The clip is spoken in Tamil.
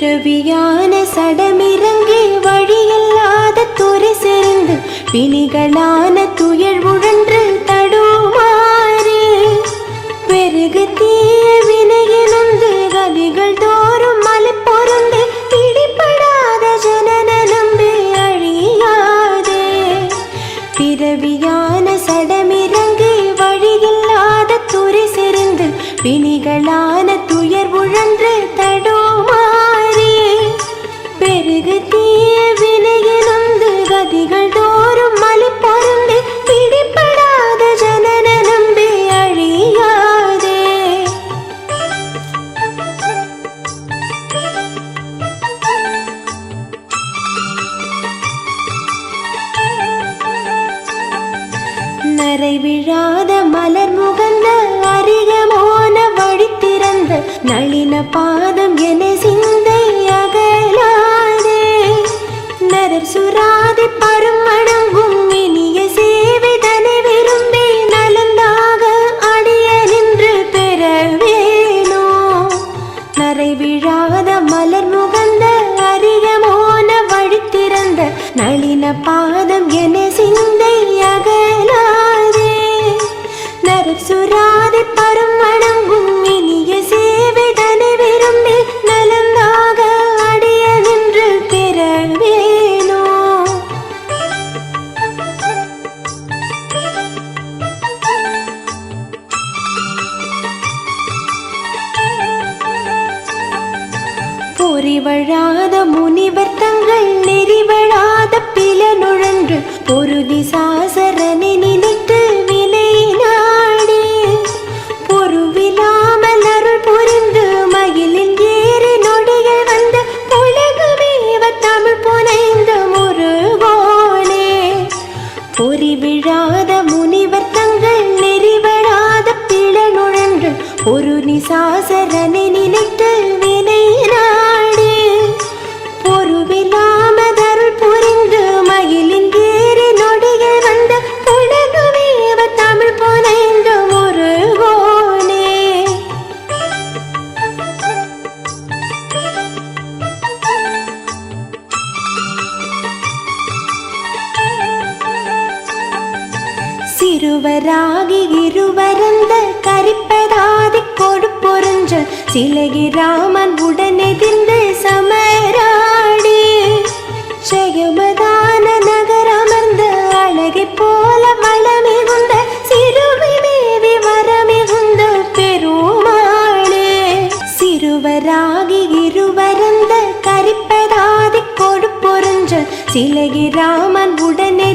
பிறவியான சடமிறங்கி வழியில்லாத துறை செறிந்து பிணிகளான கரை விழாத மலர் முகந்த அரிகமோன வழி திறந்த நளின பாதம் என சிந்தை அகலாதே. நரர் சுராதி பரும் அடங்கும் இனிய சேவை தனை விரும்பி நலந்தாக அடிய நின்று பெற வேணோ நரை விழாத மலர் முகந்த அரியமோன வழி திறந்த நளின பாதம் என சிந்தை அகலா சுராதி பரம் வணங்கும் இனிய சேவை தனி விரும்பி நலந்தாக அடைய நின்று பிறவேனோ. பொறிவழாத முனிவர் தங்கள் நெறிவழாத பில நுழன்று பொருதி சாசரனை நினைத்து ஒரு நிசாசரனை நினைத்து வினை இருவராகி இருவரந்த கரிப்பதாதி கொடுப்பொருஞ்ச சிலகி ராமன் உடனெதிர்ந்து சமராடி ஜெயமதான நகரமர்ந்த அழகை போல வளமிகுந்த சிறுமி மேவி வரமிகுந்த பெருமாளே. சிறுவராகி இருவரந்த கரிப்பதாதி கொடுப்பொருஞ்ச சிலகி ராமன் உடனே